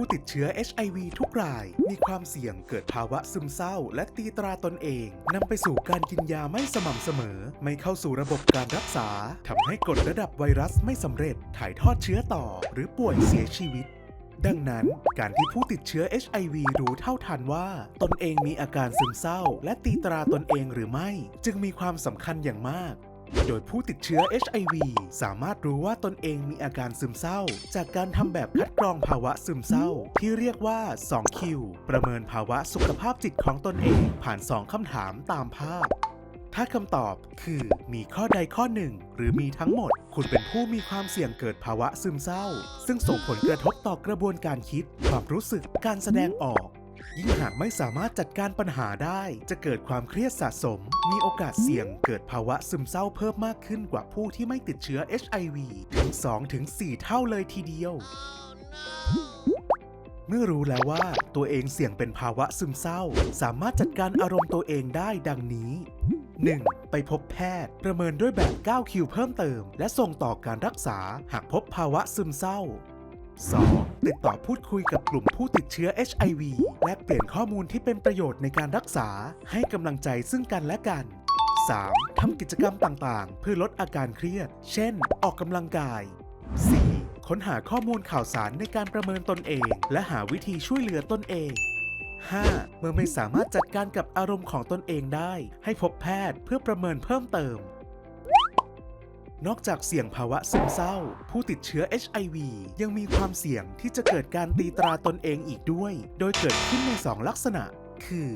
ผู้ติดเชื้อ HIV ทุกราย มีความเสี่ยงเกิดภาวะซึมเศร้า และตีตราตนเองนำไปสู่การกินยาไม่สม่ำเสมอ ไม่เข้าสู่ระบบการรักษาทำให้กดระดับไวรัสไม่สำเร็จ ถ่ายทอดเชื้อต่อ หรือป่วยเสียชีวิตดังนั้นการที่ผู้ติดเชื้อ HIV รู้เท่าทันว่า ตนเองมีอาการซึมเศร้า และตีตราตนเองหรือไม่ จึงมีความสำคัญอย่างมาก โดยผู้ติดเชื้อ HIV สามารถรู้ว่าตนเองมีอาการซึมเศร้า จากการทำแบบคัดกรองภาวะซึมเศร้า ที่เรียกว่า 2Q ประเมินภาวะสุขภาพจิตของตนเอง ผ่าน 2 คำถามตามภาพ ถ้าคำตอบคือมีข้อใดข้อหนึ่ง หรือมีทั้งหมด คุณเป็นผู้มีความเสี่ยงเกิดภาวะซึมเศร้า ซึ่งส่งผลกระทบต่อกระบวนการคิด ความรู้สึกการแสดงออก ยิ่งหากไม่สามารถจัดการปัญหาได้ จะเกิดความเครียดสะสม มีโอกาสเสี่ยงเกิดภาวะซึมเศร้าเพิ่มมากขึ้นกว่าผู้ที่ไม่ติดเชื้อ HIV ถึง 2-4 เท่าเลยทีเดียวเมื่อรู้แล้วว่าตัวเองเสี่ยงเป็นภาวะซึมเศร้า สามารถจัดการอารมณ์ตัวเองได้ดังนี้ 1. ไปพบแพทย์ ประเมินด้วยแบบ 9 คิวเพิ่มเติม และส่งต่อการรักษาหากพบภาวะซึมเศร้า 2. ติดต่อพูดคุยกับกลุ่มผู้ติดเชื้อ HIV และเปลี่ยนข้อมูลที่เป็นประโยชน์ในการรักษา ให้กำลังใจซึ่งกันและกัน 3. ทำกิจกรรมต่างๆ เพื่อลดอาการเครียด เช่น ออกกำลังกาย 4. ค้นหาข้อมูลข่าวสารในการประเมินตนเอง และหาวิธีช่วยเหลือตนเอง 5. เมื่อไม่สามารถจัดการกับอารมณ์ของตนเองได้ ให้พบแพทย์เพื่อประเมินเพิ่มเติม นอกจากเสี่ยงภาวะซึมเศร้า ผู้ติดเชื้อ HIV ยังมีความเสี่ยงที่จะเกิดการตีตราตนเองอีกด้วย โดยเกิดขึ้นใน 2 ลักษณะ คือ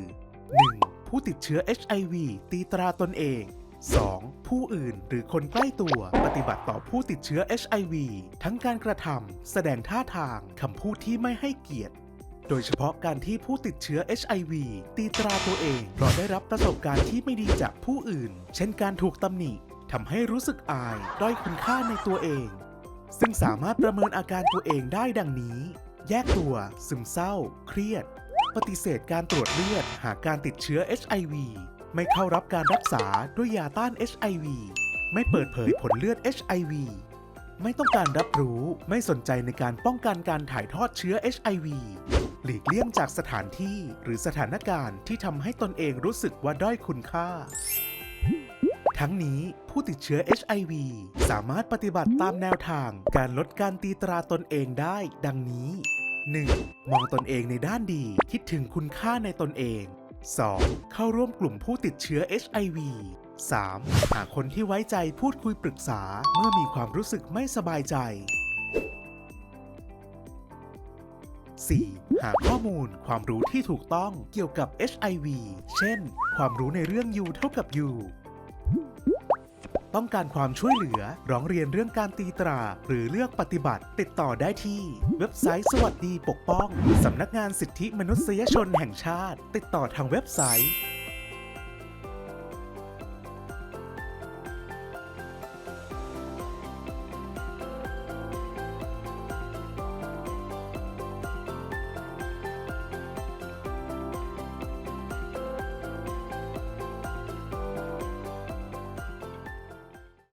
1. ผู้ติดเชื้อ HIV ตีตราตนเอง 2. ผู้อื่นหรือคนใกล้ตัวปฏิบัติต่อผู้ติดเชื้อ HIV ทั้งการกระทำแสดงท่าทางคำพูดที่ไม่ให้เกียรติ โดยเฉพาะการที่ผู้ติดเชื้อ HIV ตีตราตัวเองเพราะได้รับประสบการณ์ที่ไม่ดีจากผู้อื่น เช่นการถูกตำหนิ ทำให้รู้สึกอายด้อยคุณค่าในตัวเอง ซึ่งสามารถประเมินอาการตัวเองได้ดังนี้ แยกตัว ซึมเศร้า เครียด ปฏิเสธการตรวจเลือด หากการติดเชื้อ HIV ไม่เข้ารับการรักษาด้วยยาต้าน HIV ไม่เปิดเผยผลเลือด HIV ไม่ต้องการรับรู้ ไม่สนใจในการป้องกันการถ่ายทอดเชื้อ HIV หลีกเลี่ยงจากสถานที่หรือสถานการณ์ที่ทำให้ตนเองรู้สึกว่าด้อยคุณค่า ทั้งนี้ผู้ติดเชื้อ HIV สามารถปฏิบัติตามแนวทางการลดการตีตราตนเองได้ ดังนี้ 1. มองตนเองในด้านดี คิดถึงคุณค่าในตนเอง 2. เข้าร่วมกลุ่มผู้ติดเชื้อ HIV 3. หาคนที่ไว้ใจพูดคุยปรึกษาเมื่อมีความรู้สึกไม่สบายใจ 4. หาข้อมูลความรู้ที่ถูกต้องเกี่ยวกับ HIV เช่น ความรู้ในเรื่อง U เท่ากับ U ต้องการความช่วยเหลือ ร้องเรียนเรื่องการตีตรา หรือเลือกปฏิบัติ ติดต่อได้ที่ เว็บไซต์สวัสดีปกป้อง สำนักงานสิทธิมนุษยชนแห่งชาติ ติดต่อทางเว็บไซต์